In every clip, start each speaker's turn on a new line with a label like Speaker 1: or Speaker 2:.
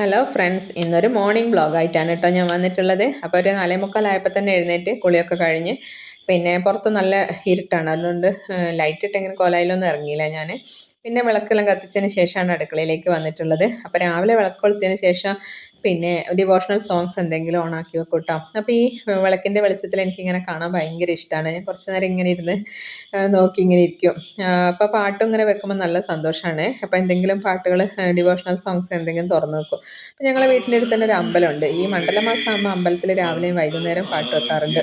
Speaker 1: Hello friends ഇന്നൊരു morning വ്ളോഗായിട്ടാണ് കേട്ടോ ഞാൻ വന്നിട്ടുള്ളത്. അപ്പോൾ ഒരു നാലേ തന്നെ എഴുന്നേറ്റ് കുളിയൊക്കെ കഴിഞ്ഞ് പിന്നെ പുറത്ത് നല്ല ഇരുട്ടാണ്. അതുകൊണ്ട് ലൈറ്റ് ഇട്ടെങ്കിലും കോലായിലൊന്നും ഇറങ്ങിയില്ല ഞാൻ പിന്നെ വിളക്കെല്ലാം കത്തിച്ചതിന് ശേഷമാണ് അടുക്കളയിലേക്ക് വന്നിട്ടുള്ളത്. അപ്പോൾ രാവിലെ വിളക്ക് കൊളുത്തിയതിന് ശേഷം പിന്നെ ഡിവോഷണൽ സോങ്സ് എന്തെങ്കിലും ഓണാക്കി വെക്കും കേട്ടോ അപ്പോൾ ഈ വിളക്കിന്റെ വെളിച്ചത്തിൽ എനിക്കിങ്ങനെ കാണാൻ ഭയങ്കര ഇഷ്ടമാണ് ഞാൻ കുറച്ച് നേരം ഇങ്ങനെ ഇരുന്ന് നോക്കി ഇങ്ങനെ ഇരിക്കും. അപ്പോൾ പാട്ടും ഇങ്ങനെ വെക്കുമ്പോൾ നല്ല സന്തോഷമാണ് അപ്പോൾ എന്തെങ്കിലും പാട്ടുകൾ ഡിവോഷണൽ സോങ്സ് എന്തെങ്കിലും തുറന്നു വെക്കും. അപ്പോൾ ഞങ്ങളുടെ വീട്ടിന്റെ അടുത്ത് തന്നെ ഒരു അമ്പലമുണ്ട്. ഈ മണ്ഡലമാസം ആകുമ്പോൾ അമ്പലത്തിൽ രാവിലെയും വൈകുന്നേരം പാട്ട് വെക്കാറുണ്ട്.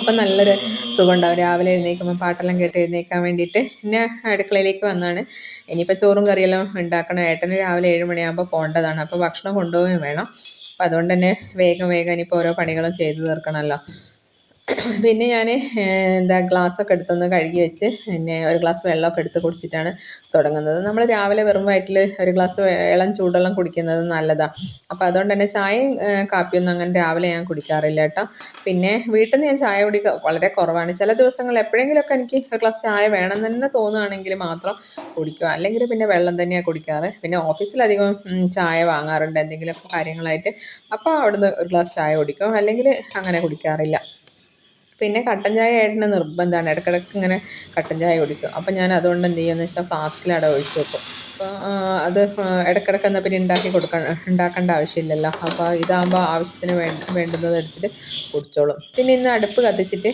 Speaker 1: അപ്പം നല്ലൊരു സുഖം ഉണ്ടാവും രാവിലെ എഴുന്നേൽക്കുമ്പോൾ പാട്ടെല്ലാം കേട്ട് എഴുന്നേൽക്കാൻ വേണ്ടിയിട്ട് പിന്നെ അടുക്കളയിലേക്ക് വന്നാണ്. ഇനിയിപ്പോൾ ചോറും കറിയെല്ലാം ഉണ്ടാക്കണം. ഏട്ടന് രാവിലെ ഏഴ് മണിയാകുമ്പോൾ പോകേണ്ടതാണ്. അപ്പോൾ ഭക്ഷണം കൊണ്ടുപോവുകയും വേണം. അപ്പം അതുകൊണ്ട് തന്നെ വേഗം വേഗം ഇനിയിപ്പോൾ ഓരോ പണികളും ചെയ്തു തീർക്കണമല്ലോ. പിന്നെ ഞാൻ എന്താ ഗ്ലാസ്സൊക്കെ എടുത്തൊന്ന് കഴുകി വെച്ച് പിന്നെ ഒരു ഗ്ലാസ് വെള്ളമൊക്കെ എടുത്ത് കുടിച്ചിട്ടാണ് തുടങ്ങുന്നത്. നമ്മൾ രാവിലെ വെറും വയറ്റിൽ ഒരു ഗ്ലാസ് ഇളം ചൂടുവെള്ളം കുടിക്കുന്നത് നല്ലതാണ് അപ്പോൾ അതുകൊണ്ട് തന്നെ ചായയും കാപ്പിയൊന്നും അങ്ങനെ രാവിലെ ഞാൻ കുടിക്കാറില്ല കേട്ടോ. പിന്നെ വീട്ടിൽ നിന്ന് ഞാൻ ചായ കുടിക്കുക വളരെ കുറവാണ്. ചില ദിവസങ്ങളിൽ എപ്പോഴെങ്കിലുമൊക്കെ എനിക്ക് ഒരു ഗ്ലാസ് ചായ വേണം തന്നെ തോന്നുകയാണെങ്കിൽ മാത്രം കുടിക്കുക. അല്ലെങ്കിൽ പിന്നെ വെള്ളം തന്നെയാണ് കുടിക്കാറ്. പിന്നെ ഓഫീസിലധികം ചായ വാങ്ങാറുണ്ട് എന്തെങ്കിലുമൊക്കെ കാര്യങ്ങളായിട്ട്. അപ്പോൾ അവിടുന്ന് ഒരു ഗ്ലാസ് ചായ കുടിക്കും. അല്ലെങ്കിൽ അങ്ങനെ കുടിക്കാറില്ല. പിന്നെ കട്ടൻ ചായ ഏട്ടന് നിർബന്ധമാണ്. ഇടയ്ക്കിടയ്ക്ക് ഇങ്ങനെ കട്ടൻ ചായ കുടിക്കും. അപ്പം ഞാൻ അതുകൊണ്ട് എന്ത് ചെയ്യുമെന്ന് വെച്ചാൽ ഫ്ലാസ്കിലവിടെ ഒഴിച്ച് വെക്കും. അപ്പോൾ അത് ഇടയ്ക്കിടയ്ക്ക് എന്നാൽ പിന്നെ ഉണ്ടാക്കി കൊടുക്കാൻ ഉണ്ടാക്കേണ്ട ആവശ്യമില്ലല്ലോ. അപ്പോൾ ഇതാകുമ്പോൾ ആവശ്യത്തിന് വേ വേണ്ടുന്നത് എടുത്തിട്ട് കുടിച്ചോളും. പിന്നെ ഇന്ന് അടുപ്പ് കത്തിച്ചിട്ട്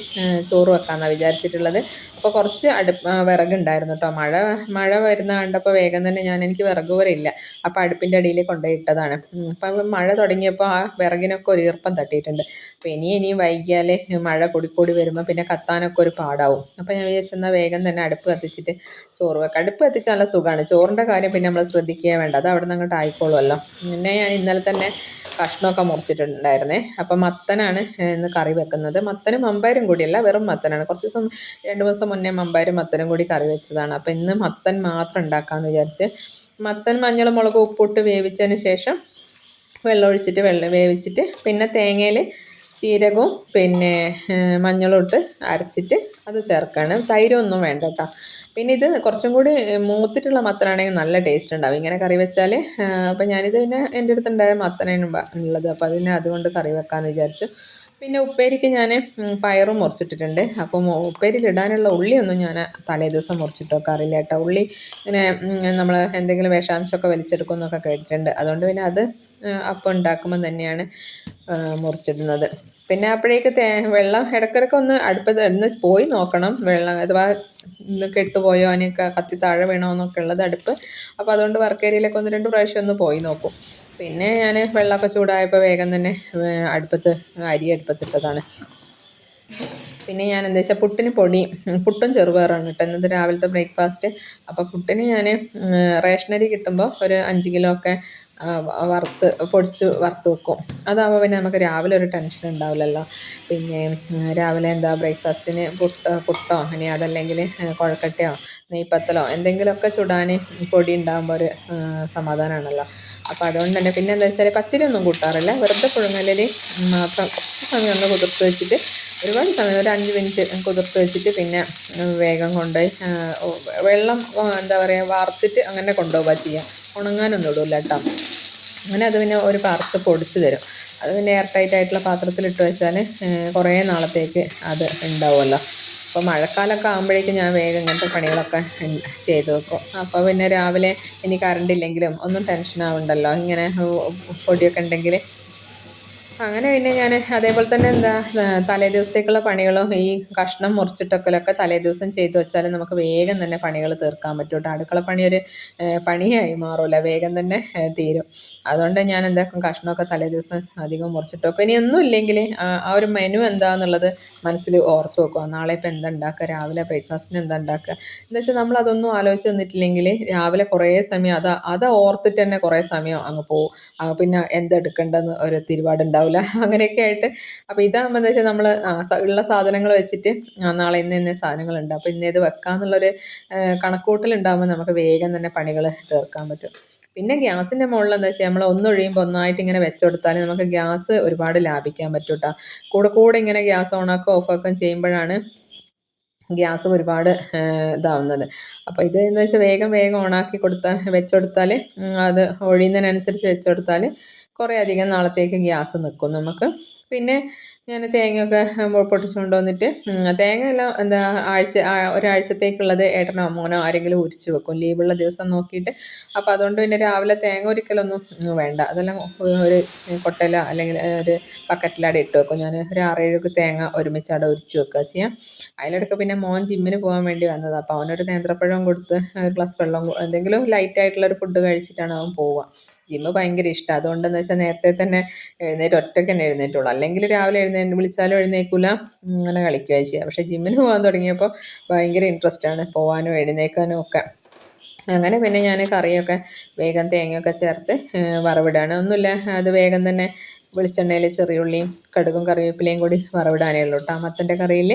Speaker 1: ചോറ് വെക്കാമെന്നാണ് വിചാരിച്ചിട്ടുള്ളത്. അപ്പോൾ കുറച്ച് അടുപ്പ് വിറകുണ്ടായിരുന്നു കേട്ടോ മഴ മഴ വരുന്ന കണ്ടപ്പോൾ വേഗം തന്നെ ഞാൻ എനിക്ക് വിറക് ഇല്ല. അപ്പോൾ അടുപ്പിന്റെ അടിയിൽ കൊണ്ടുപോയി ഇട്ടതാണ്. അപ്പം മഴ തുടങ്ങിയപ്പോൾ ആ വിറകിനൊക്കെ ഒരു ഈർപ്പം തട്ടിയിട്ടുണ്ട്. അപ്പോൾ ഇനി ഇനിയും വൈകിയാൽ മഴ കൂടിക്കൂടി വരുമ്പോൾ പിന്നെ കത്താനൊക്കെ ഒരു പാടാവും. അപ്പോൾ ഞാൻ വിചാരിച്ചെന്നാൽ വേഗം തന്നെ അടുപ്പ് കത്തിച്ചിട്ട് ചോറ് വെക്കാം. അടുപ്പ് കത്തിച്ചാൽ നല്ല സുഖമാണ് ചോറിന്റെ കാര്യം പിന്നെ നമ്മൾ ശ്രദ്ധിക്കുക വേണ്ട. അത് അവിടെ നിന്ന് അങ്ങോട്ട് ആയിക്കോളുമല്ലോ. പിന്നെ ഞാൻ ഇന്നലെ തന്നെ കഷ്ണമൊക്കെ മുറിച്ചിട്ടുണ്ടായിരുന്നേ. അപ്പം മത്തനാണ് ഇന്ന് കറി വെക്കുന്നത്. മത്തനും മമ്പാരും കൂടിയല്ല വെറും മത്തനാണ്. കുറച്ച് ദിവസം രണ്ട് ദിവസം മുന്നേ മമ്പാരും മത്തനും കൂടി കറി വെച്ചതാണ്. അപ്പം ഇന്ന് മത്തൻ മാത്രം ഉണ്ടാക്കാമെന്ന് വിചാരിച്ച് മത്തൻ മഞ്ഞൾ മുളക് ഉപ്പിട്ട് വേവിച്ചതിന് ശേഷം വെള്ളം ഒഴിച്ചിട്ട് വെള്ളം വേവിച്ചിട്ട് പിന്നെ തേങ്ങയിൽ ജീരകവും പിന്നെ മഞ്ഞളും ഇട്ട് അരച്ചിട്ട് അത് ചേർക്കണം. തൈരൊന്നും വേണ്ട കേട്ടോ. പിന്നെ ഇത് കുറച്ചും കൂടി മൂത്തിട്ടുള്ള മത്തനാണെങ്കിൽ നല്ല ടേസ്റ്റ് ഉണ്ടാവും. ഇങ്ങനെ കറി വെച്ചാൽ അപ്പോൾ ഞാനിത് പിന്നെ എന്റെ അടുത്തുണ്ടായ മത്തനാണ് ഉള്ളത്. അപ്പോൾ അതിനെ അതുകൊണ്ട് കറി വെക്കാമെന്ന് വിചാരിച്ചു. പിന്നെ ഉപ്പേരിക്ക് ഞാൻ പയറും മുറിച്ചിട്ടിട്ടുണ്ട്. അപ്പം ഉപ്പേരിയിലിടാനുള്ള ഉള്ളിയൊന്നും ഞാൻ തലേ ദിവസം മുറിച്ചിട്ട് വെക്കാറില്ല കേട്ടോ. ഉള്ളി ഇങ്ങനെ നമ്മൾ എന്തെങ്കിലും വിഷാംശമൊക്കെ വലിച്ചെടുക്കുമെന്നൊക്കെ കേട്ടിട്ടുണ്ട്. അതുകൊണ്ട് പിന്നെ അത് അപ്പം ഉണ്ടാക്കുമ്പോൾ തന്നെയാണ് മുറിച്ചിടുന്നത്. പിന്നെ അപ്പോഴേക്ക് തേ വെള്ളം ഇടയ്ക്കിടയ്ക്ക് ഒന്ന് അടുപ്പത്ത് ഒന്ന് പോയി നോക്കണം. വെള്ളം അഥവാ കെട്ടുപോയോ അതിനൊക്കെ കത്തി താഴെ വീണോ എന്നൊക്കെ ഉള്ളത് അടുപ്പ്. അപ്പോൾ അതുകൊണ്ട് വർക്ക് ഏരിയയിലൊക്കെ ഒന്ന് രണ്ട് പ്രാവശ്യം ഒന്ന് പോയി നോക്കും. പിന്നെ ഞാൻ വെള്ളമൊക്കെ ചൂടായപ്പോൾ വേഗം തന്നെ അടുപ്പത്ത് അരി അടുപ്പത്തിട്ടതാണ്. പിന്നെ ഞാൻ എന്താ വെച്ചാൽ പുട്ടിന് പൊടി പുട്ടും ചെറുപയറാണ് കേട്ടോ ഇന്നത്തെ രാവിലത്തെ ബ്രേക്ക്ഫാസ്റ്റ് അപ്പോൾ പുട്ടിന് ഞാൻ റേഷനരി കിട്ടുമ്പോൾ ഒരു അഞ്ച് കിലോ ഒക്കെ വറുത്ത് പൊടിച്ച് വറുത്ത് വെക്കും. അതാകുമ്പോൾ പിന്നെ നമുക്ക് രാവിലെ ഒരു ടെൻഷൻ ഉണ്ടാവില്ലല്ലോ. പിന്നെ രാവിലെ എന്താ ബ്രേക്ക്ഫാസ്റ്റിന് പുട്ട് പുട്ടോ ഇനി അതല്ലെങ്കിൽ കുഴക്കട്ടയോ നെയ്പ്പത്തലോ എന്തെങ്കിലുമൊക്കെ ചുടാൻ പൊടി ഉണ്ടാകുമ്പോൾ ഒരു സമാധാനമാണല്ലോ അപ്പോൾ അതുകൊണ്ട് തന്നെ പിന്നെ എന്താ വെച്ചാൽ പച്ചരി ഒന്നും കൂട്ടാറില്ല. വെറുതെ പുഴുങ്ങലിൽ മാത്രം കുറച്ച് സമയം ഒന്ന് കുതിർത്ത് വെച്ചിട്ട് ഒരുപാട് സമയം ഒരു അഞ്ച് മിനിറ്റ് കുതിർത്ത് വെച്ചിട്ട് പിന്നെ വേഗം കൊണ്ടുപോയി വെള്ളം എന്താ പറയുക വാർത്തിട്ട് അങ്ങനെ കൊണ്ടുപോവുക ചെയ്യാം. ഉണങ്ങാനൊന്നും ഇടില്ല കേട്ടോ. അങ്ങനെ അത് പിന്നെ ഒരു പാർത്ത് പൊടിച്ച് തരും. അത് പിന്നെ എയർ ടൈറ്റ് ആയിട്ടുള്ള പാത്രത്തിലിട്ട് വെച്ചാൽ കുറേ നാളത്തേക്ക് അത് ഉണ്ടാവുമല്ലോ. അപ്പോൾ മഴക്കാലമൊക്കെ ആകുമ്പോഴേക്കും ഞാൻ വേഗം ഇങ്ങനത്തെ പണികളൊക്കെ ചെയ്തു വെക്കും. അപ്പോൾ പിന്നെ രാവിലെ ഇനി കറണ്ട് ഇല്ലെങ്കിലും ഒന്നും ടെൻഷൻ ആവണ്ടല്ലോ. ഇങ്ങനെ പൊടിയൊക്കെ ഉണ്ടെങ്കിൽ അങ്ങനെ പിന്നെ ഞാൻ അതേപോലെ തന്നെ എന്താ തലേ ദിവസത്തേക്കുള്ള പണികളും ഈ കഷ്ണം മുറിച്ചിട്ടൊക്കെ തലേ ദിവസം ചെയ്തു വെച്ചാൽ നമുക്ക് വേഗം തന്നെ പണികൾ തീർക്കാൻ പറ്റും കേട്ടോ. അടുക്കള പണി ഒരു പണിയായി മാറില്ല വേഗം തന്നെ തീരും. അതുകൊണ്ട് ഞാൻ എന്താക്കും കഷ്ണമൊക്കെ തലേ ദിവസം അധികം മുറിച്ചിട്ടൊക്കെ ഇനി ഒന്നും ഇല്ലെങ്കിൽ ആ ഒരു മെനു എന്താന്നുള്ളത് മനസ്സിൽ ഓർത്ത് വെക്കുക നാളെ ഇപ്പോൾ എന്താ ഉണ്ടാക്കുക? രാവിലെ ബ്രേക്ക്ഫാസ്റ്റിന് എന്താ ഉണ്ടാക്കുക? എന്താ വെച്ചാൽ നമ്മൾ അതൊന്നും ആലോചിച്ച് നിന്നിട്ടില്ലെങ്കിൽ രാവിലെ കുറേ സമയം അത് അത് ഓർത്തിട്ട് തന്നെ കുറേ സമയം അങ്ങ് പോകും പിന്നെ എന്തെടുക്കേണ്ടെന്ന് ഒരു തിരുപാടുണ്ടാവും ഉണ്ടാവില്ല. അങ്ങനെയൊക്കെ ആയിട്ട്. അപ്പോൾ ഇതാകുമ്പോൾ എന്താ വെച്ചാൽ നമ്മൾ ഉള്ള സാധനങ്ങൾ വെച്ചിട്ട് നാളെ ഇന്ന് ഇന്ന സാധനങ്ങളുണ്ട്. അപ്പോൾ ഇന്ന് ഇത് വെക്കാമെന്നുള്ളൊരു കണക്കൂട്ടലുണ്ടാകുമ്പോൾ നമുക്ക് വേഗം തന്നെ പണികൾ തീർക്കാൻ പറ്റും. പിന്നെ ഗ്യാസിന്റെ മുകളിൽ എന്താ വെച്ചാൽ നമ്മൾ ഒന്നൊഴിയുമ്പോൾ ഒന്നായിട്ട് ഇങ്ങനെ വെച്ചുകൊടുത്താൽ നമുക്ക് ഗ്യാസ് ഒരുപാട് ലാഭിക്കാൻ പറ്റും കേട്ടോ കൂടെ കൂടെ ഇങ്ങനെ ഗ്യാസ് ഓണാക്കുകയോ ഓഫാക്കുകയും ചെയ്യുമ്പോഴാണ് ഗ്യാസും ഒരുപാട് ഇതാവുന്നത്. അപ്പോൾ ഇത് എന്ന് വെച്ചാൽ വേഗം വേഗം ഓണാക്കി കൊടുത്താൽ വെച്ചെടുത്താൽ അത് ഒഴിയുന്നതിനനുസരിച്ച് വെച്ച് കൊടുത്താൽ കുറേ അധികം നാളത്തേക്ക് ഗ്യാസ് നിൽക്കും നമുക്ക് പിന്നെ ഞാൻ തേങ്ങയൊക്കെ പൊട്ടിച്ച് കൊണ്ടുവന്നിട്ട് തേങ്ങ എല്ലാം എന്താ ആഴ്ച ഒരാഴ്ചത്തേക്കുള്ളത് ഏട്ടനോ മോനോ ആരെങ്കിലും ഉരിച്ചു വെക്കും. ലീവുള്ള ദിവസം നോക്കിയിട്ട്. അപ്പോൾ അതുകൊണ്ട് പിന്നെ രാവിലെ തേങ്ങ ഒരിക്കലൊന്നും വേണ്ട. അതെല്ലാം ഒരു കൊട്ടല അല്ലെങ്കിൽ ഒരു ബക്കറ്റിലവിടെ ഇട്ട് വെക്കും. ഞാൻ ഒരു ആറേഴൊക്കെ തേങ്ങ ഒരുമിച്ച് അവിടെ ഉരിച്ച് വെക്കുക ചെയ്യാം. അതിലിടയ്ക്ക് പിന്നെ മോൻ ജിമ്മിന് പോകാൻ വേണ്ടി വന്നത്. അപ്പോൾ അവനൊരു നേന്ത്രപ്പഴം കൊടുത്ത് ഒരു ഗ്ലാസ് വെള്ളം എന്തെങ്കിലും ലൈറ്റ് ആയിട്ടുള്ള ഒരു ഫുഡ് കഴിച്ചിട്ടാണ് അവൻ പോവുക ജിമ്മ് ഭയങ്കര ഇഷ്ടമാണ് അതുകൊണ്ടെന്ന് വെച്ചാൽ നേരത്തെ തന്നെ എഴുന്നേറ്റ് ഒറ്റയ്ക്ക് തന്നെ എഴുന്നേറ്റുള്ളൂ. അല്ലെങ്കിൽ രാവിലെ എഴുന്നേറ്റ് വിളിച്ചാലും എഴുന്നേക്കില്ല അങ്ങനെ കളിക്കുകയാണ് ചെയ്യുക പക്ഷേ ജിമ്മിന് പോകാൻ തുടങ്ങിയപ്പോൾ ഭയങ്കര ആണ്. പോകാനും എഴുന്നേൽക്കാനും ഒക്കെ. അങ്ങനെ പിന്നെ ഞാൻ കറിയൊക്കെ വേഗം തേങ്ങയൊക്കെ ചേർത്ത് വറവിടാണ്. ഒന്നുമില്ല അത് വേഗം തന്നെ വെളിച്ചെണ്ണയിൽ ചെറിയുള്ളിയും കടുകും കറിവേപ്പിലയും കൂടി വറവിടാനേ ഉള്ളൂ കേട്ടോ. കറിയിൽ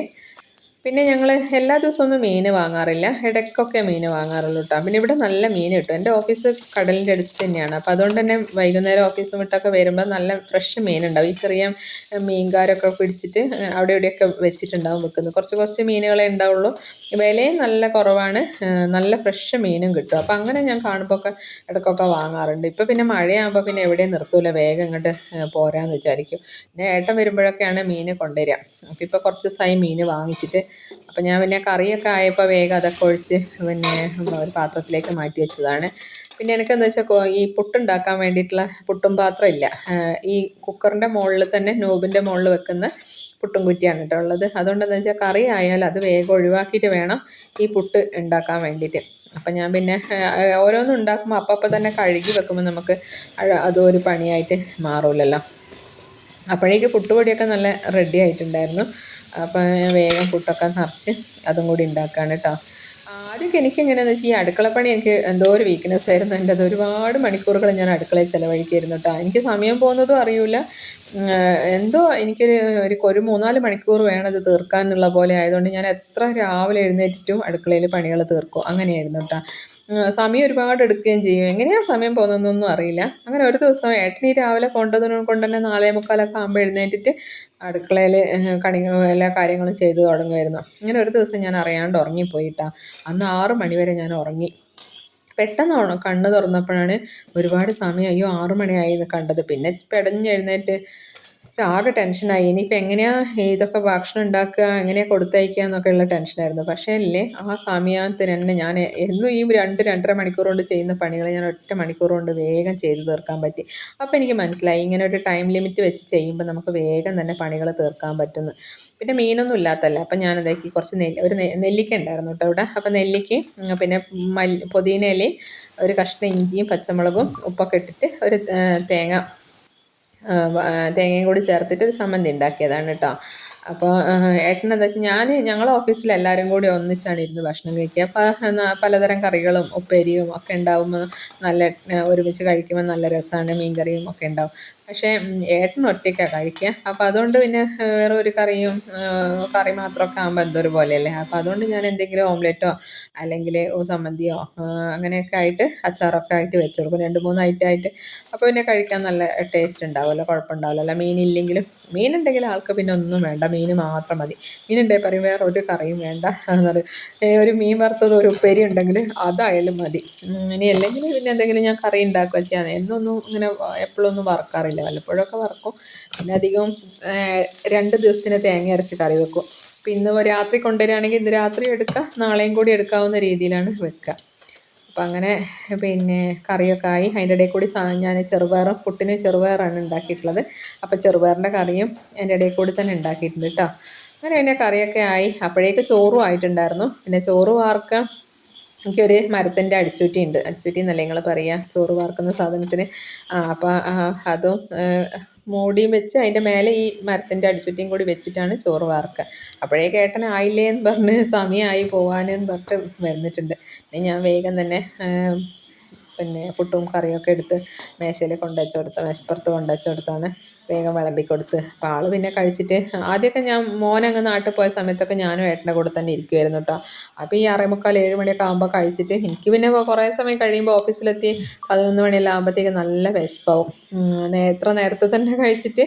Speaker 1: പിന്നെ ഞങ്ങൾ എല്ലാ ദിവസമൊന്നും മീൻ വാങ്ങാറില്ല. ഇടയ്ക്കൊക്കെ മീൻ വാങ്ങാറുള്ളൂ കേട്ടോ പിന്നെ ഇവിടെ നല്ല മീൻ കിട്ടും. എന്റെ ഓഫീസ് കടലിന്റെ അടുത്ത് തന്നെയാണ്. അപ്പോൾ അതുകൊണ്ട് തന്നെ വൈകുന്നേരം ഓഫീസ് വിട്ടൊക്കെ വരുമ്പോൾ നല്ല ഫ്രഷ് മീൻ ഉണ്ടാവും. ഈ ചെറിയ മീൻകാരൊക്കെ പിടിച്ചിട്ട് അവിടെ ഇവിടെയൊക്കെ വെച്ചിട്ടുണ്ടാവും വെക്കുന്നത്. കുറച്ച് കുറച്ച് മീനുകളെ ഉണ്ടാവുള്ളൂ. വിലയും നല്ല കുറവാണ്. നല്ല ഫ്രഷ് മീനും കിട്ടും. അപ്പോൾ അങ്ങനെ ഞാൻ കാണുമ്പോൾ ഒക്കെ ഇടയ്ക്കൊക്കെ വാങ്ങാറുണ്ട്. ഇപ്പോൾ പിന്നെ മഴയാകുമ്പോൾ പിന്നെ എവിടെയും നിർത്തൂല. വേഗം ഇങ്ങോട്ട് പോരാന്ന് വിചാരിക്കും. പിന്നെ ഏട്ടൻ വരുമ്പോഴൊക്കെയാണ് മീൻ കൊണ്ടുവരിക. അപ്പോൾ ഇപ്പോൾ കുറച്ച് ദിവസമായി മീൻ വാങ്ങിച്ചിട്ട് അപ്പം ഞാൻ പിന്നെ കറിയൊക്കെ ആയപ്പോൾ വേഗം അതൊക്കെ ഒഴിച്ച് പിന്നെ ഒരു പാത്രത്തിലേക്ക് മാറ്റി വെച്ചതാണ്. പിന്നെ എനിക്കെന്താ വെച്ചാൽ ഈ പുട്ടുണ്ടാക്കാൻ വേണ്ടിയിട്ടുള്ള പുട്ടും പാത്രം ഇല്ല. ഈ കുക്കറിന്റെ മുകളിൽ തന്നെ നോബിന്റെ മുകളിൽ വെക്കുന്ന പുട്ടും കുറ്റിയാണ് കേട്ടോ ഉള്ളത്. അതുകൊണ്ടെന്ന് വെച്ചാൽ കറി ആയാൽ അത് വേഗം ഒഴിവാക്കിയിട്ട് വേണം ഈ പുട്ട് ഉണ്ടാക്കാൻ വേണ്ടിയിട്ട്. അപ്പം ഞാൻ പിന്നെ ഓരോന്നും ഉണ്ടാക്കുമ്പോൾ അപ്പം തന്നെ കഴുകി വെക്കുമ്പോൾ നമുക്ക് അതൊരു പണിയായിട്ട് മാറില്ലല്ലോ അപ്പോഴേക്ക് പുട്ടുപൊടിയൊക്കെ നല്ല റെഡി ആയിട്ടുണ്ടായിരുന്നു. അപ്പോൾ ഞാൻ വേഗം പുട്ടൊക്കെ നിറച്ച് അതും കൂടി ഉണ്ടാക്കുകയാണ് കേട്ടോ ആദ്യമൊക്കെ എനിക്ക് എങ്ങനെയാണെന്ന് വെച്ചാൽ ഈ അടുക്കളപ്പണി എനിക്ക് എന്തോ ഒരു വീക്ക്നെസ് ആയിരുന്നു. എന്റെ അത് ഒരുപാട് മണിക്കൂറുകൾ ഞാൻ അടുക്കളയിൽ ചിലവഴിക്കായിരുന്നു കേട്ടോ എനിക്ക് സമയം പോകുന്നതും അറിയില്ല എന്തോ എനിക്കൊരു ഒരു ഒരു മൂന്നാൽ മണിക്കൂർ വേണം അത് തീർക്കാനുള്ള പോലെ ആയതുകൊണ്ട് ഞാൻ എത്ര രാവിലെ എഴുന്നേറ്റിട്ടും അടുക്കളയിൽ പണികൾ തീർക്കും. അങ്ങനെയായിരുന്നു കേട്ടോ സമയം ഒരുപാട് എടുക്കുകയും ചെയ്യും. എങ്ങനെയാ സമയം പോകുന്നതെന്നൊന്നും അറിയില്ല. അങ്ങനെ ഒരു ദിവസം ഏട്ടനി രാവിലെ കൊണ്ടതിനെ കൊണ്ട് തന്നെ നാലേ മുക്കാലൊക്കെ ആകുമ്പോൾ എഴുന്നേറ്റിട്ട് അടുക്കളയിൽ കണി എല്ലാ കാര്യങ്ങളും ചെയ്തു തുടങ്ങുമായിരുന്നു. അങ്ങനെ ഒരു ദിവസം ഞാൻ അറിയാണ്ട് ഉറങ്ങിപ്പോയിട്ടാ. അന്ന് ആറ് മണിവരെ ഞാൻ ഉറങ്ങി. പെട്ടെന്ന് കണ്ണ് തുറന്നപ്പോഴാണ് ഒരുപാട് സമയം അയ്യോ ആറു മണിയായി കണ്ടത്. പിന്നെ പെടഞ്ഞെഴുന്നേറ്റ് ആകെ ടെൻഷനായി. ഇനിയിപ്പോൾ എങ്ങനെയാണ് ഇതൊക്കെ ഭക്ഷണം ഉണ്ടാക്കുക എങ്ങനെയാണ് കൊടുത്തയക്കുക എന്നൊക്കെയുള്ള ടെൻഷനായിരുന്നു. പക്ഷേ അല്ലേ ആ സമയത്തിന് തന്നെ ഞാൻ എന്നും ഈ രണ്ട് രണ്ടര മണിക്കൂർ കൊണ്ട് ചെയ്യുന്ന പണികൾ ഞാൻ ഒറ്റ മണിക്കൂർ കൊണ്ട് വേഗം ചെയ്ത് തീർക്കാൻ പറ്റി. അപ്പോൾ എനിക്ക് മനസ്സിലായി ഇങ്ങനെ ഒരു ടൈം ലിമിറ്റ് വെച്ച് ചെയ്യുമ്പോൾ നമുക്ക് വേഗം തന്നെ പണികൾ തീർക്കാൻ പറ്റുന്നു. പിന്നെ മീനൊന്നും ഇല്ലാത്തല്ല അപ്പം ഞാൻ അതാക്കി കുറച്ച് നെല്ലി ഒരു നെല്ലിക്ക ഉണ്ടായിരുന്നു കേട്ടോ ഇവിടെ. അപ്പോൾ നെല്ലിക്ക പിന്നെ മല്ലി പുതിനയിലയും ഒരു കഷ്ണം ഇഞ്ചിയും പച്ചമുളകും ഉപ്പൊക്കെ ഇട്ടിട്ട് ഒരു തേങ്ങ തേങ്ങയും കൂടി ചേർത്തിട്ട് ഒരു സമ്മന്തി ഉണ്ടാക്കിയതാണ് കേട്ടോ. അപ്പോൾ ഏട്ടൻ എന്താ വെച്ചാൽ ഞാൻ ഞങ്ങൾ ഓഫീസിൽ എല്ലാവരും കൂടി ഒന്നിച്ചാണ് ഇരുന്ന് ഭക്ഷണം കഴിക്കുക. അപ്പോൾ പലതരം കറികളും ഉപ്പേരിയും ഒക്കെ ഉണ്ടാകുമ്പോൾ നല്ല ഒരുമിച്ച് കഴിക്കുമ്പോൾ നല്ല രസമാണ് മീൻ കറിയും ഒക്കെ ഉണ്ടാവും. പക്ഷേ ഏട്ടൻ ഒറ്റയ്ക്കാണ് കഴിക്കുക. അപ്പോൾ അതുകൊണ്ട് പിന്നെ വേറെ ഒരു കറിയും കറി മാത്രമൊക്കെ ആകുമ്പോൾ എന്തോ ഒരു പോലെയല്ലേ അപ്പോൾ അതുകൊണ്ട് ഞാൻ എന്തെങ്കിലും ഓംലെറ്റോ അല്ലെങ്കിൽ സമ്മന്തിയോ അങ്ങനെയൊക്കെ ആയിട്ട് അച്ചാറൊക്കെ ആയിട്ട് വെച്ച് കൊടുക്കും. രണ്ട് മൂന്ന് ഐറ്റം ആയിട്ട്. അപ്പോൾ പിന്നെ കഴിക്കാൻ നല്ല ടേസ്റ്റ് ഉണ്ടാവുമല്ലോ കുഴപ്പമുണ്ടാവില്ലല്ലോ മീനില്ലെങ്കിലും മീനുണ്ടെങ്കിൽ ആൾക്ക് പിന്നെ ഒന്നും വേണ്ട. മീൻ മാത്രം മതി. മീനുണ്ടെങ്കിൽ പറയും വേറെ ഒരു കറിയും വേണ്ട. എന്നത് ഒരു മീൻ വറുത്തത് ഒരു ഉപ്പേരി ഉണ്ടെങ്കിൽ അതായാലും മതി. ഇനി അല്ലെങ്കിൽ പിന്നെ എന്തെങ്കിലും ഞാൻ കറി ഉണ്ടാക്കുക ചെയ്യാൻ എന്നൊന്നും ഇങ്ങനെ എപ്പോഴൊന്നും വറക്കാറില്ല. വല്ലപ്പോഴൊക്കെ വറക്കും. പിന്നെ അധികം രണ്ട് ദിവസത്തിന് തേങ്ങ അരച്ച് കറി വെക്കും. അപ്പോൾ ഇന്ന് രാത്രി കൊണ്ടുവരികയാണെങ്കിൽ ഇന്ന് രാത്രി എടുക്കുക നാളെയും കൂടി എടുക്കാവുന്ന രീതിയിലാണ് വെക്കുക. അപ്പം അങ്ങനെ പിന്നെ കറിയൊക്കെ ആയി. അതിന്റെ ഇടയിൽ കൂടി ഞാൻ ചെറുപയറും പുട്ടിന് ചെറുപയറാണ് ഉണ്ടാക്കിയിട്ടുള്ളത്. അപ്പോൾ ചെറുപയറിന്റെ കറിയും അതിന്റെ ഇടയിൽ കൂടി തന്നെ ഉണ്ടാക്കിയിട്ടുണ്ട് കേട്ടോ അങ്ങനെ അതിന്റെ കറിയൊക്കെ ആയി. അപ്പോഴേക്ക് ചോറും ആയിട്ടുണ്ടായിരുന്നു. പിന്നെ ചോറ് വാർക്കാൻ എനിക്കൊരു മരത്തിന്റെ അടിച്ചുറ്റി ഉണ്ട് അടിച്ചുറ്റി എന്നല്ലേ നിങ്ങൾ പറയുക ചോറ് വാർക്കുന്ന സാധനത്തിന്. അപ്പോൾ അതും മൂടിയും വെച്ച് അതിന്റെ മേലെ ഈ മരത്തിന്റെ അടിച്ചുറ്റിയും കൂടി വെച്ചിട്ടാണ് ചോറ് വാർക്കുക അപ്പോഴേ ഏട്ടൻ ആയില്ലേ എന്ന് പറഞ്ഞ് സമയമായി പോകാനെന്ന് പറഞ്ഞിട്ട് വരുന്നിട്ടുണ്ട് ഞാൻ വേഗം തന്നെ പിന്നെ പുട്ടും കറിയൊക്കെ എടുത്ത് മേശയിൽ കൊണ്ടുവച്ച് കൊടുത്ത് മേശപ്പുറത്ത് കൊണ്ടുവച്ച് കൊടുത്താണ് വേഗം വിളമ്പി കൊടുത്ത്. അപ്പം ആൾ പിന്നെ കഴിച്ചിട്ട് ആദ്യമൊക്കെ ഞാൻ മോനങ്ങ് നാട്ടിൽ പോയ സമയത്തൊക്കെ ഞാനും ഏട്ടന്റെ കൂടെ തന്നെ ഇരിക്കുമായിരുന്നു കേട്ടോ. അപ്പോൾ ഈ ആറേ മുക്കാൽ ഏഴ് മണിയൊക്കെ ആകുമ്പോൾ കഴിച്ചിട്ട് എനിക്ക് പിന്നെ കുറേ സമയം കഴിയുമ്പോൾ ഓഫീസിലെത്തി പതിനൊന്ന് മണിയെല്ലാം ആകുമ്പോഴത്തേക്ക് നല്ല വിശപ്പാവും. എത്ര നേരത്തെ തന്നെ കഴിച്ചിട്ട്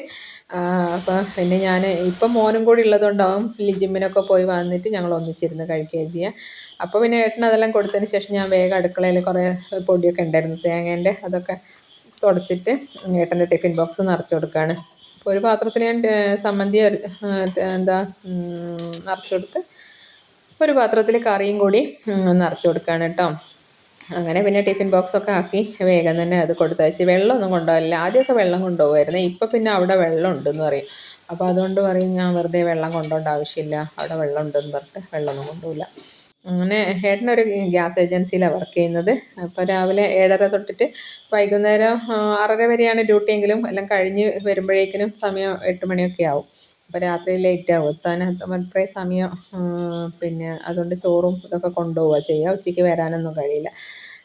Speaker 1: അപ്പം പിന്നെ ഞാൻ ഇപ്പം മോനും കൂടി ഉള്ളതുകൊണ്ടാവും ജിമ്മിനൊക്കെ പോയി വന്നിട്ട് ഞങ്ങൾ ഒന്നിച്ചിരുന്ന് കഴിക്കുകയും ചെയ്യുക അപ്പോൾ പിന്നെ ഏട്ടൻ അതെല്ലാം കൊടുത്തതിന് ശേഷം ഞാൻ വേഗം അടുക്കളയിൽ കുറേ പൊടിയൊക്കെ ഉണ്ടായിരുന്നു. തേങ്ങേന്റെ അതൊക്കെ തുടച്ചിട്ട് ഏട്ടന്റെ ടിഫിൻ ബോക്സ് നിറച്ച് കൊടുക്കുകയാണ് അപ്പോൾ ഒരു പാത്രത്തിൽ ഞാൻ സമ്മന്തി എന്താ നിറച്ച് കൊടുത്ത് ഒരു പാത്രത്തിൽ കറിയും കൂടി നിറച്ച് കൊടുക്കുകയാണ് കേട്ടോ. അങ്ങനെ പിന്നെ ടിഫിൻ ബോക്സൊക്കെ ആക്കി വേഗം തന്നെ അത് കൊടുത്തയച്ച്. വെള്ളമൊന്നും കൊണ്ടുപോകില്ല ആദ്യമൊക്കെ വെള്ളം കൊണ്ടുപോകുമായിരുന്നു ഇപ്പം പിന്നെ അവിടെ വെള്ളം ഉണ്ടെന്ന് പറയും. അപ്പോൾ അതുകൊണ്ട് പറയും ഞാൻ വെറുതെ വെള്ളം കൊണ്ടുപോകേണ്ട ആവശ്യമില്ല. അവിടെ വെള്ളം ഉണ്ടെന്ന് പറഞ്ഞിട്ട് വെള്ളമൊന്നും കൊണ്ടുപോകില്ല. അങ്ങനെ ഏട്ടനൊരു ഗ്യാസ് ഏജൻസിയിലാണ് വർക്ക് ചെയ്യുന്നത്. അപ്പോൾ രാവിലെ ഏഴര തൊട്ടിട്ട് വൈകുന്നേരം ആറര വരെയാണ് ഡ്യൂട്ടിയെങ്കിലും എല്ലാം കഴിഞ്ഞ് വരുമ്പോഴേക്കിനും സമയം എട്ട് മണിയൊക്കെ ആവും. അപ്പോൾ രാത്രി ലേറ്റ് ആവും. എത്താൻ അത്രയും സമയം? പിന്നെ അതുകൊണ്ട് ചോറും ഇതൊക്കെ കൊണ്ടുപോവുക ചെയ്യുക ഉച്ചയ്ക്ക് വരാനൊന്നും കഴിയില്ല.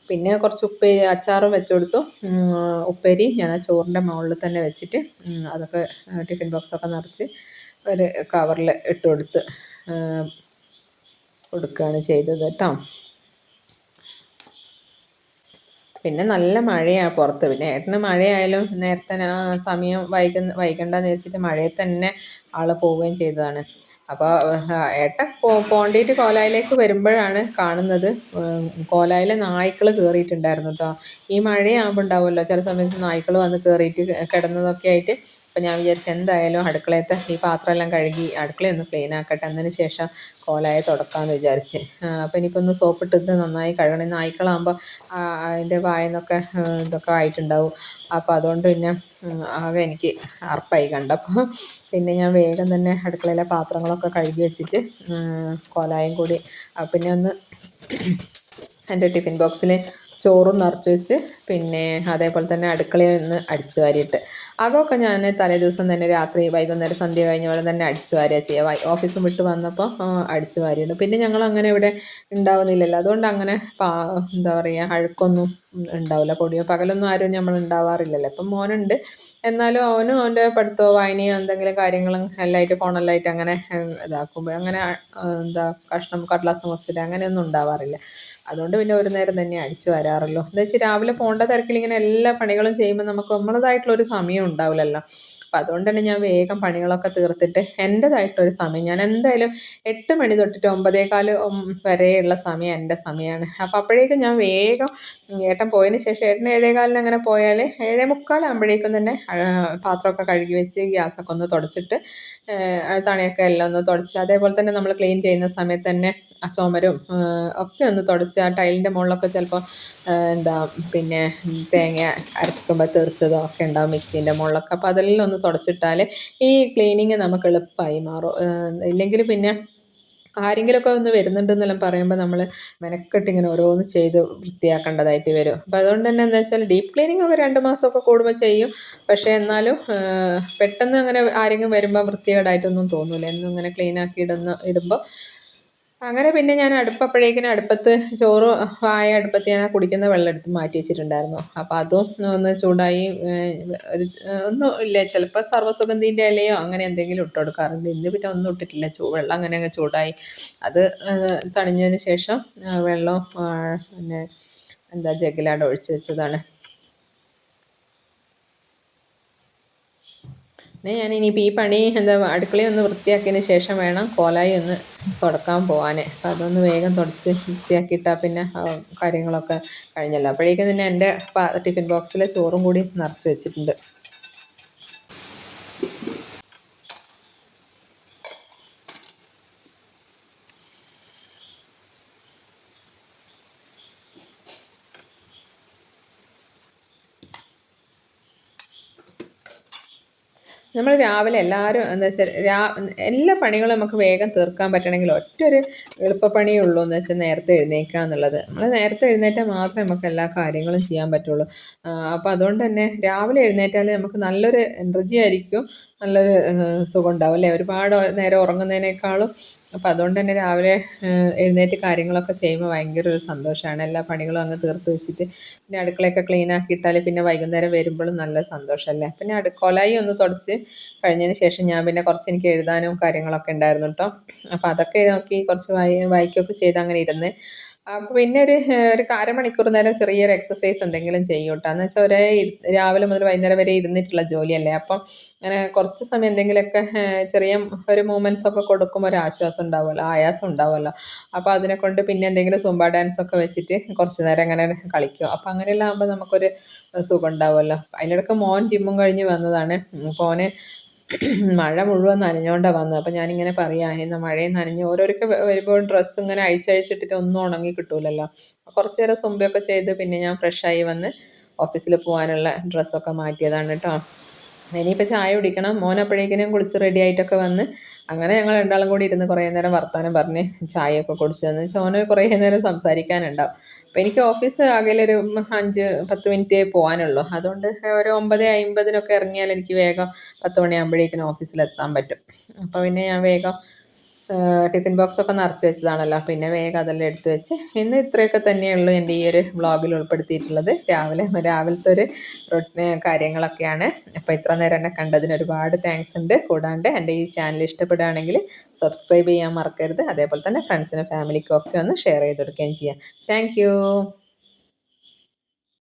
Speaker 1: പിന്നെ കുറച്ച് ഉപ്പേരി അച്ചാറും വെച്ച് കൊടുത്തു. ഉപ്പേരി ഞാൻ ആ ചോറിന്റെ മുകളിൽ തന്നെ വെച്ചിട്ട് അതൊക്കെ ടിഫിൻ ബോക്സൊക്കെ നിറച്ച് ഒരു കവറിൽ ഇട്ട് കൊടുത്ത് കൊടുക്കുകയാണ് ചെയ്തത് കേട്ടോ. പിന്നെ നല്ല മഴയാണ് പുറത്ത്. പിന്നെ ഏട്ടന് മഴയായാലും നേരത്തെ സമയം വൈകുന്ന വൈകണ്ടെന്ന് വെച്ചിട്ട് മഴയിൽ തന്നെ ആൾ പോവുകയും ചെയ്തതാണ്. അപ്പോൾ ഏട്ട പോണ്ടിയിട്ട് കോലായിലേക്ക് വരുമ്പോഴാണ് കാണുന്നത്. കോലായിലെ നായ്ക്കൾ കയറിയിട്ടുണ്ടായിരുന്നു കേട്ടോ ഈ മഴയാകുമ്പോൾ ഉണ്ടാവുമല്ലോ ചില സമയത്ത് നായ്ക്കൾ വന്ന് കയറിയിട്ട് കിടന്നതൊക്കെ ആയിട്ട്. അപ്പം ഞാൻ വിചാരിച്ചു എന്തായാലും അടുക്കളയത്തെ ഈ പാത്രമെല്ലാം കഴുകി അടുക്കളയൊന്ന് ക്ലീൻ ആക്കട്ടെ. അതിന് ശേഷം കോലായ തുടക്കാമെന്ന് വിചാരിച്ച്. അപ്പം ഇനിയിപ്പോൾ ഒന്ന് സോപ്പിട്ടിട്ട് നന്നായി കഴുകണം. നായ്ക്കളാകുമ്പോൾ അതിന്റെ വായെന്നൊക്കെ ഇതൊക്കെ ആയിട്ടുണ്ടാവും. അപ്പോൾ അതുകൊണ്ട് പിന്നെ ആകെ എനിക്ക് അർപ്പായി കണ്ടപ്പോൾ പിന്നെ ഞാൻ വേഗം തന്നെ അടുക്കളയിലെ പാത്രങ്ങളൊക്കെ കഴുകി വെച്ചിട്ട് കോലായും കൂടി. പിന്നെ ഒന്ന് എന്റെ ടിഫിൻ ബോക്സിൽ ചോറും നിറച്ച് വെച്ച് പിന്നെ അതേപോലെ തന്നെ അടുക്കളയിൽ നിന്ന് അടിച്ചു വാരിയിട്ട്. അകമൊക്കെ ഞാൻ തലേ ദിവസം തന്നെ രാത്രി വൈകുന്നേരം സന്ധ്യ കഴിഞ്ഞ പോലെ തന്നെ അടിച്ചു വാരുക ചെയ്യുക ഓഫീസും വിട്ട് വന്നപ്പോൾ അടിച്ചു വാരിയിടും. പിന്നെ ഞങ്ങൾ അങ്ങനെ ഇവിടെ ഉണ്ടാവുന്നില്ലല്ലോ. അതുകൊണ്ട് അങ്ങനെ എന്താ പറയുക അഴുക്കൊന്നും ഉണ്ടാവില്ല. പൊടിയോ പകലൊന്നും ആരും നമ്മൾ ഉണ്ടാവാറില്ലല്ലോ. ഇപ്പം മോനുണ്ട്. എന്നാലും അവനും അവന്റെ പഠിത്തമോ വായനയോ എന്തെങ്കിലും കാര്യങ്ങളും എല്ലായിട്ട് ഫോണെല്ലായിട്ട് അങ്ങനെ ഇതാക്കുമ്പോൾ അങ്ങനെ എന്താ കഷ്ണം കടലാസം കുറച്ചിട്ട് അങ്ങനെയൊന്നും ഉണ്ടാവാറില്ല. അതുകൊണ്ട് പിന്നെ ഒരു നേരം തന്നെ അടിച്ചു വരാറുള്ളൂ. എന്താ വെച്ചാൽ രാവിലെ പോകേണ്ട തിരക്കിൽ ഇങ്ങനെ എല്ലാ പണികളും ചെയ്യുമ്പോൾ നമുക്ക് നമ്മളതായിട്ടുള്ളൊരു സമയം ഉണ്ടാവില്ലല്ലോ. അപ്പം അതുകൊണ്ട് തന്നെ ഞാൻ വേഗം പണികളൊക്കെ തീർത്തിട്ട് എന്റെതായിട്ടൊരു സമയം ഞാൻ എന്തായാലും എട്ട് മണി തൊട്ടിട്ട് ഒമ്പതേകാൽ വരെയുള്ള സമയം എന്റെ സമയമാണ്. അപ്പോൾ അപ്പോഴേക്കും ഞാൻ വേഗം ഏട്ടൻ പോയതിന് ശേഷം ഏട്ടൻ ഏഴേകാലിന് അങ്ങനെ പോയാൽ ഏഴേ മുക്കാലാകുമ്പോഴേക്കും തന്നെ പാത്രമൊക്കെ കഴുകി വെച്ച് ഗ്യാസൊക്കെ ഒന്ന് തുടച്ചിട്ട് തണിയൊക്കെ എല്ലാം ഒന്ന് തുടച്ച് അതേപോലെ തന്നെ നമ്മൾ ക്ലീൻ ചെയ്യുന്ന സമയത്ത് തന്നെ ആ ചുമരും ഒക്കെ ഒന്ന് തുടച്ച് ആ ടൈലിന്റെ മുകളിലൊക്കെ ചിലപ്പോൾ എന്താ പിന്നെ തേങ്ങ അരച്ചിക്കുമ്പോൾ തെറിച്ചതോ ഒക്കെ ഉണ്ടാവും മിക്സീന്റെ മുകളിലൊക്കെ. അപ്പോൾ അതെല്ലാം ഒന്ന് തുടച്ചിട്ടാൽ ഈ ക്ലീനിങ് നമുക്ക് എളുപ്പമായി മാറും. ഇല്ലെങ്കിൽ പിന്നെ ആരെങ്കിലുമൊക്കെ ഒന്ന് വരുന്നുണ്ടെന്നെല്ലാം പറയുമ്പോൾ നമ്മൾ മെനക്കെട്ട് ഇങ്ങനെ ഓരോന്ന് ചെയ്ത് വൃത്തിയാക്കേണ്ടതായിട്ട് വരും. അപ്പോൾ അതുകൊണ്ട് തന്നെ എന്താ വെച്ചാൽ ഡീപ്പ് ക്ലീനിങ് ഒക്കെ രണ്ട് മാസമൊക്കെ കൂടുമ്പോൾ ചെയ്യും. പക്ഷേ എന്നാലും പെട്ടെന്ന് അങ്ങനെ ആരെങ്കിലും വരുമ്പോൾ വൃത്തികേടായിട്ടൊന്നും തോന്നില്ല എന്നും ഇങ്ങനെ ക്ലീനാക്കി ഇടുന്ന ഇടുമ്പോൾ അങ്ങനെ പിന്നെ ഞാൻ അടുപ്പപ്പോഴേക്കിനും അടുപ്പത്ത് ചോറ് ആയ അടുപ്പത്ത് ഞാൻ കുടിക്കുന്ന വെള്ളം എടുത്ത് മാറ്റി വെച്ചിട്ടുണ്ടായിരുന്നു. അപ്പോൾ അതും ഒന്ന് ചൂടായി ഒരു ഒന്നും ഇല്ല. ചിലപ്പോൾ സർവസുഗന്ധീന്റെ ഇലയോ അങ്ങനെ എന്തെങ്കിലും ഇട്ട് കൊടുക്കാറുണ്ട്. ഇന്ന് പിന്നെ ഒന്നും ഇട്ടിട്ടില്ല. ചൂ വെള്ളം അങ്ങനെ അങ്ങ് ചൂടായി. അത് തണിഞ്ഞതിന് ശേഷം വെള്ളം പിന്നെ എന്താ ജഗ്ഗിലാണ്ട് ഒഴിച്ച് വെച്ചതാണ്. പിന്നെ ഞാൻ ഇനിയിപ്പോൾ ഈ പണി എന്താ അടുക്കളയൊന്ന് വൃത്തിയാക്കിയതിന് ശേഷം വേണം കോലായി ഒന്ന് തുടക്കാൻ പോകാൻ അപ്പോൾ അതൊന്ന് വേഗം തുടച്ച് വൃത്തിയാക്കിയിട്ടാൽ പിന്നെ കാര്യങ്ങളൊക്കെ കഴിഞ്ഞല്ലോ. അപ്പോഴേക്കും തന്നെ എന്റെ ടിഫിൻ ബോക്സിലെ ചോറും കൂടി നിറച്ച് വെച്ചിട്ടുണ്ട്. നമ്മൾ രാവിലെ എല്ലാവരും എന്താ വെച്ചാൽ രാ എല്ലാ പണികളും നമുക്ക് വേഗം തീർക്കാൻ പറ്റണമെങ്കിൽ ഒറ്റൊരു എളുപ്പപ്പണിയേ ഉള്ളൂ എന്ന് വെച്ചാൽ നേരത്തെ എഴുന്നേക്കുക എന്നുള്ളത്. നമ്മൾ നേരത്തെ എഴുന്നേറ്റാൽ മാത്രമേ നമുക്ക് എല്ലാ കാര്യങ്ങളും ചെയ്യാൻ പറ്റുള്ളൂ. അപ്പോൾ അതുകൊണ്ട് തന്നെ രാവിലെ എഴുന്നേറ്റാൽ നമുക്ക് നല്ലൊരു എനർജി ആയിരിക്കും. നല്ലൊരു സുഖം ഉണ്ടാവും അല്ലേ? ഒരുപാട് നേരം ഉറങ്ങുന്നതിനേക്കാളും അപ്പോൾ അതുകൊണ്ട് തന്നെ രാവിലെ എഴുന്നേറ്റ് കാര്യങ്ങളൊക്കെ ചെയ്യുമ്പോൾ ഭയങ്കര ഒരു സന്തോഷമാണ് എല്ലാ പണികളും അങ്ങ് തീർത്ത് വെച്ചിട്ട് പിന്നെ അടുക്കളയൊക്കെ ക്ലീൻ ആക്കിയിട്ടാൽ പിന്നെ വൈകുന്നേരം വരുമ്പോഴും നല്ല സന്തോഷമല്ലേ പിന്നെ അടുക്കളായി ഒന്ന് തുടച്ച് കഴിഞ്ഞതിന് ശേഷം ഞാൻ പിന്നെ കുറച്ച് എനിക്ക് എഴുതാനും കാര്യങ്ങളൊക്കെ ഉണ്ടായിരുന്നു കേട്ടോ അപ്പോൾ അതൊക്കെ നോക്കി കുറച്ച് വായി വായിക്കുകയൊക്കെ ചെയ്ത് അങ്ങനെ ഇരുന്ന് അപ്പോൾ പിന്നെ ഒരു ഒരു അരമണിക്കൂർ നേരം ചെറിയൊരു എക്സസൈസ് എന്തെങ്കിലും ചെയ്യും കേട്ടോ എന്ന് വെച്ചാൽ ഒരേ രാവിലെ മുതൽ വൈകുന്നേരം വരെ ഇരുന്നിട്ടുള്ള ജോലിയല്ലേ? അപ്പം അങ്ങനെ കുറച്ച് സമയം എന്തെങ്കിലുമൊക്കെ ചെറിയ ഒരു മൂമെന്റ്സ് ഒക്കെ കൊടുക്കുമ്പോൾ ഒരു ആശ്വാസം ഉണ്ടാവുമല്ലോ ആയാസം ഉണ്ടാവുമല്ലോ. അപ്പോൾ അതിനെ കൊണ്ട് പിന്നെ എന്തെങ്കിലും സുംബ ഡാൻസ് ഒക്കെ വെച്ചിട്ട് കുറച്ച് നേരം അങ്ങനെ കളിക്കും. അപ്പോൾ അങ്ങനെയെല്ലാം ആകുമ്പോൾ നമുക്കൊരു സുഖം ഉണ്ടാവുമല്ലോ. അതിനിടയ്ക്ക് മോൻ ജിമ്മും കഴിഞ്ഞ് വന്നതാണ്. അപ്പോൾ ഓന് മഴ മുഴുവൻ നനഞ്ഞുകൊണ്ടാണ് വന്നത്. അപ്പം ഞാനിങ്ങനെ പറയാം ഇന്ന് മഴയും നനഞ്ഞ് ഓരോരൊക്കെ വരുമ്പോൾ ഡ്രസ്സ് ഇങ്ങനെ അഴിച്ചഴിച്ചിട്ടിട്ട് ഒന്നും ഉണങ്ങി കിട്ടൂലല്ലോ. കുറച്ച് നേരം സുമ്പയൊക്കെ ചെയ്ത് പിന്നെ ഞാൻ ഫ്രഷായി വന്ന് ഓഫീസിൽ പോകാനുള്ള ഡ്രസ്സൊക്കെ മാറ്റിയതാണ് കേട്ടോ ഇനിയിപ്പോൾ ചായ കുടിക്കണം. മോൻ അപ്പോഴേക്കിനും കുളിച്ച് റെഡി ആയിട്ടൊക്കെ വന്ന് അങ്ങനെ ഞങ്ങൾ രണ്ടാളും കൂടി ഇരുന്ന് കുറേ നേരം വർത്തമാനം പറഞ്ഞ് ചായയൊക്കെ കുടിച്ച് തന്ന് ചോന് കുറേ നേരം സംസാരിക്കാനുണ്ടാവും. അപ്പോൾ എനിക്ക് ഓഫീസ് ആകെയൊരു അഞ്ച് പത്ത് മിനിറ്റേ പോകാനുള്ളൂ അതുകൊണ്ട് ഒരു ഒമ്പത് അമ്പതിനൊക്കെ ഇറങ്ങിയാൽ എനിക്ക് വേഗം പത്ത് മണിയാകുമ്പോഴേക്കിനും ഓഫീസിലെത്താൻ പറ്റും. അപ്പോൾ പിന്നെ ഞാൻ വേഗം ടിഫിൻ ബോക്സൊക്കെ നിറച്ച് വെച്ചതാണല്ലോ. പിന്നെ വേഗം അതെല്ലാം എടുത്ത് വെച്ച് ഇന്ന് ഇത്രയൊക്കെ തന്നെയുള്ളൂ എന്റെ ഈ ഒരു വ്ളോഗിൽ ഉൾപ്പെടുത്തിയിട്ടുള്ളത്. രാവിലെ രാവിലത്തെ ഒരു കാര്യങ്ങളൊക്കെയാണ്. അപ്പോൾ ഇത്ര നേരം എന്നെ കണ്ടതിന് ഒരുപാട് താങ്ക്സ് ഉണ്ട്. കൂടാണ്ട് എന്റെ ഈ ചാനൽ ഇഷ്ടപ്പെടുകയാണെങ്കിൽ സബ്സ്ക്രൈബ് ചെയ്യാൻ മറക്കരുത്. അതേപോലെ തന്നെ ഫ്രണ്ട്സിനും ഫാമിലിക്കും ഒക്കെ ഒന്ന് ഷെയർ ചെയ്ത് കൊടുക്കുകയും ചെയ്യാം. താങ്ക്